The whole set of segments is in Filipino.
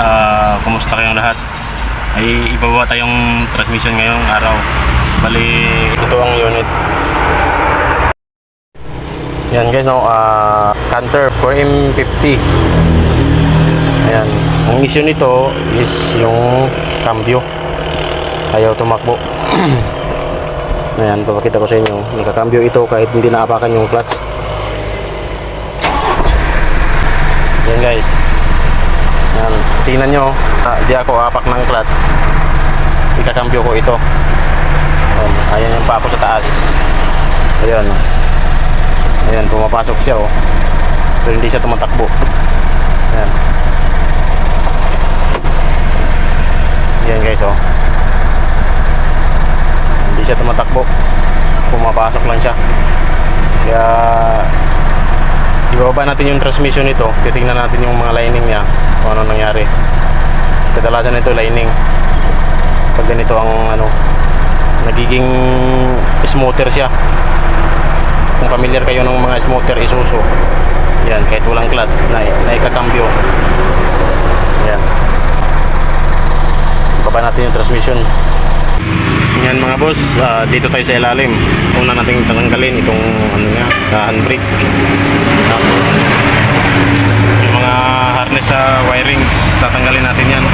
ah, kumusta kayong lahat? Ay ibababa tayong transmission ngayong araw. Bali, ito ang unit. Yan guys, no, ah Canter 4M50. Ayan. Ang issue nito is yung cambio. Ayaw tumakbo. Ayan, papakita ko sa inyo. Nakakambyo ito kahit hindi naapakan yung clutch. Yan guys. Tingnan nyo. Ah, di ako apak ng clutch. Ikakambyo ko ito. Ayan, ayan yung pa ako sa taas. Ayan. Ayan, pumapasok siya oh. Pero hindi siya tumatakbo. Ayan. Yan guys oh. Hindi siya tumatakbo. Pumapasok lang siya. Kaya ibaba natin yung transmission nito. Titingnan natin yung mga lining niya kung ano nangyari. Kadalasan ito lining. Pag ganito ang ano nagiging smoother siya. Kung familiar kayo ng mga smoother Isuzu. Yan, kahit walang clutch na, na ikakambyo. Yan. Baba natin yung transmission. Yan mga boss, ah, dito tayo sa ilalim. Una nating tatanggalin itong ano nga, sa handbrake. Tapos yung mga harness sa wirings, tatanggalin natin yan.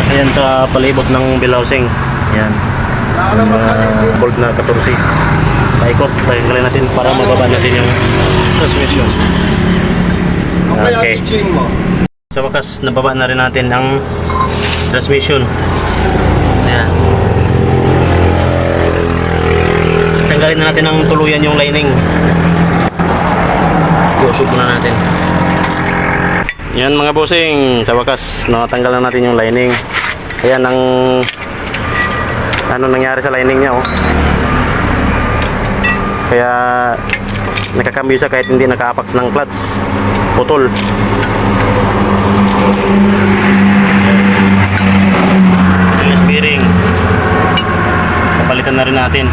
Saka yan sa palibot ng bilhousing. Yan. Yung mga bolt na 14. Paikot, tanggalin natin para mababa natin yung transmission. Okay. Sa wakas, nababa na rin natin ang transmission. Ayan. Tanggalin na natin ng tuluyan yung lining. Iusog muna natin. Yan mga bossing, sa wakas, natanggal na natin yung lining. Ayan ang ano nangyari sa lining niya oh. Kaya nakakambyo siya kahit hindi nakaapak ng clutch. Putol. Release bearing. Papalitan na rin natin.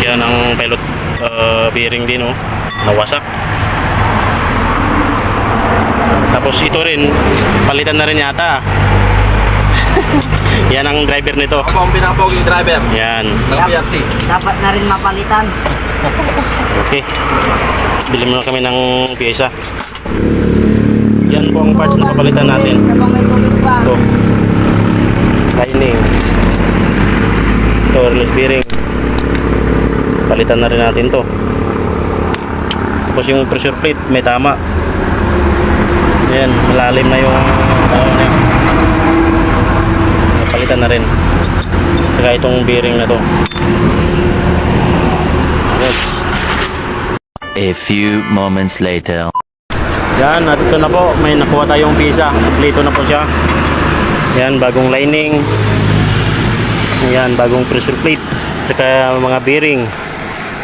Siya ng pilot uh, bearing din oh. Nawasak. Tapos ito rin, palitan na rin yata. Yan ang driver nito. Ako ang pinapoging driver Yan. ng PRC. Dapat na rin mapalitan. Okay. Bili muna kami ng pyesa. Yan po ang parts na papalitan natin. Ito. Lining. Ito, release bearing. Palitan na rin natin to. Tapos yung pressure plate, may tama. Ayan, malalim na yung ano na yun. Palitan na rin. Saka itong bearing na to. Yes. A few moments later. Yan, at ito na po. May nakuha tayong pisa. Kompleto na po siya. Yan, bagong lining. Yan, bagong pressure plate. Tsaka mga bearing.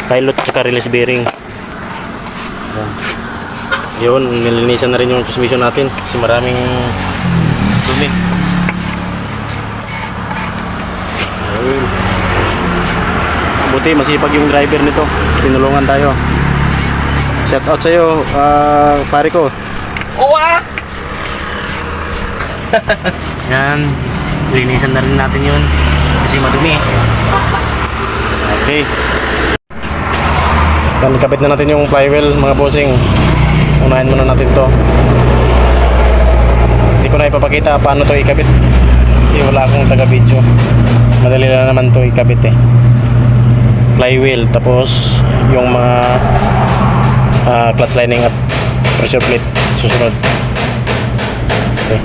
Pilot tsaka release bearing. Yan. Yun, nilinisan na rin yung transmission natin kasi maraming dumi. Ayun. Buti, masipag yung driver nito. Tinulungan tayo. Shout out sa'yo, ah, pare ko. Uwa! Yan. Linisan na rin natin yun. Kasi madumi. Okay. Yan, ikabit na natin yung flywheel mga bossing. Unahin muna natin to. Hindi ko na ipapakita paano to ikabit. Kasi wala akong taga-video. Madali lang naman to ikabit eh. Flywheel, tapos yung mga ah, clutch lining at pressure plate susunod. Okay.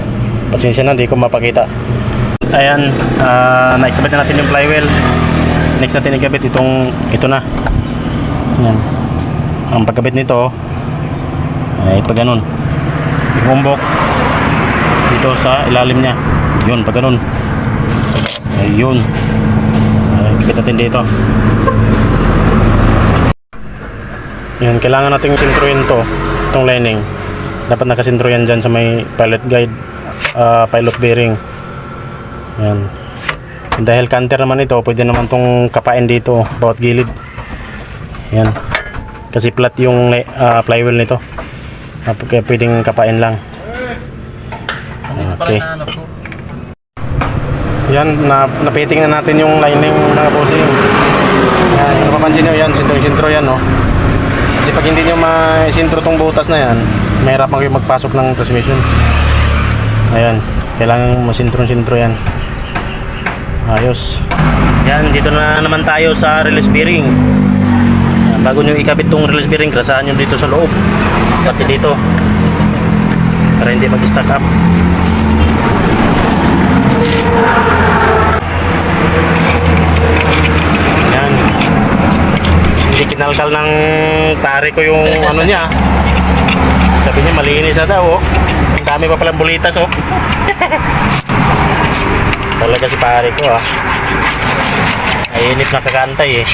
Pasensya na, di ko mapakita. Ayan, uh, naikabit na natin yung flywheel. Next natin ikabit itong, ito na. Ayan. Ang pagkabit nito, ay pag ganun. Ikumbok dito sa ilalim niya. Yun, pag ganun. Ayun. Ay, ikabit natin dito. Yan, kailangan nating sintruin to, itong lining. Dapat nakasintro yan dyan sa may pilot guide, ah, pilot bearing. Yan. Dahil canter naman ito, pwede naman tong kapain dito, bawat gilid. Yan. Kasi flat yung ah, flywheel nito. Kaya pwedeng kapain lang. Okay. Yan, na, napiting na natin yung lining mga bossing. Yan, napapansin nyo yan, sintro-sintro yan, no? Kasi pag hindi nyo ma-sintro tong butas na yan, mahirapan kayo magpasok ng transmission. Ayan, kailangan masintro-sintro yan. Ayos. Yan, dito na naman tayo sa release bearing. Yan, bago nyo ikabit tong release bearing, krasahan nyo dito sa loob. Pati dito. Para hindi mag-stack up. Yan. Hindi kinalkal ng pare ko yung ano niya. Sabi niya malinis na daw. Oh. Ang dami pa palang bulitas oh. Talaga si pare ko ah. Ay init na kakantay eh.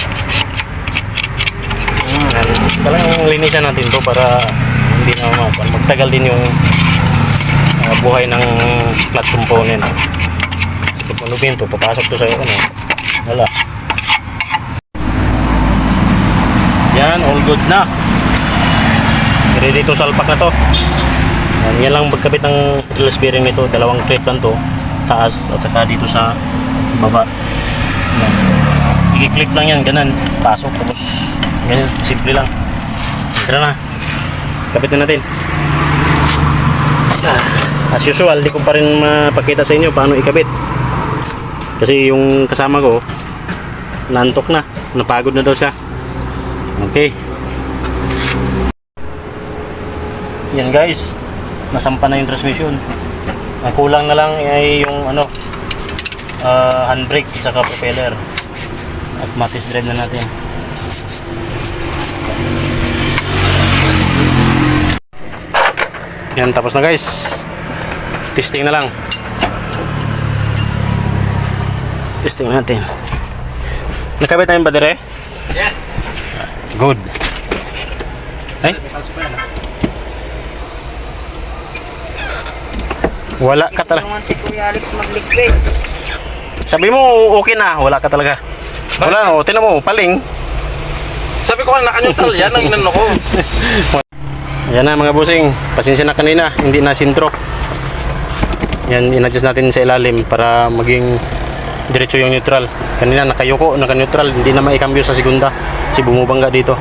Yan. Talagang linisan natin to para hindi na mag magtagal din yung ah, buhay ng flat component. Kasi kung ano to, papasok to sa ano. Wala. Yan, all goods na. Ready to salpak na to. Yan, yan lang magkabit ng release bearing nito. Dalawang clip lang to. Taas at saka dito sa baba. I-clip lang yan, ganun. Pasok tapos ganyan, simple lang. Tara na. Kabit na natin. As usual, di ko pa rin mapakita sa inyo paano ikabit. Kasi yung kasama ko, nantok na. Napagod na daw siya. Okay. Yan guys. Nasampa na yung transmission. Ang kulang na lang ay yung ano ah, handbrake saka propeller. At matis drive na natin. Yan tapos na guys. Testing na lang. Testing natin. Nakabit na yung badere? Yes! Good. Ay? Wala ka talaga. naman si Kuya Alex magligpit. Sabi mo, okay na. Wala ka talaga. Wala, o. Tinan mo, paling. Sabi ko naka-neutral yan ang inano ko. Yan na mga busing. Pasensya na kanina. Hindi na sintro. Yan, in-adjust natin sa ilalim para maging diretso yung neutral. Kanina nakayuko, naka-neutral. Hindi na maikambyo sa segunda. Kasi bumubangga dito.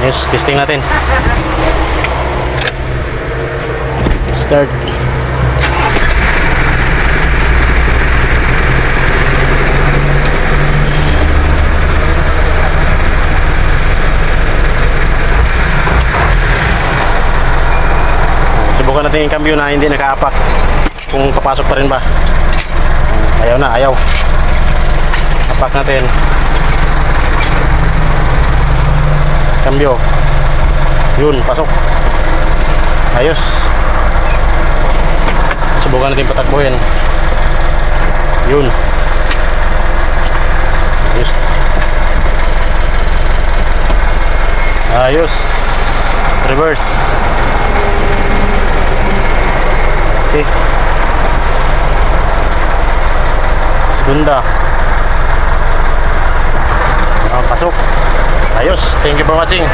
Yes, testing natin. Start. Subukan natin yung cambio na hindi nakaapak. Kung papasok pa rin ba. Ayaw na, ayaw. Apak natin. Cambio. Yun, pasok. Ayos. Subukan natin patakbuhin. Yun. Ayos. Ayos. Reverse. Ah, pasok. Ayos. Thank you for watching.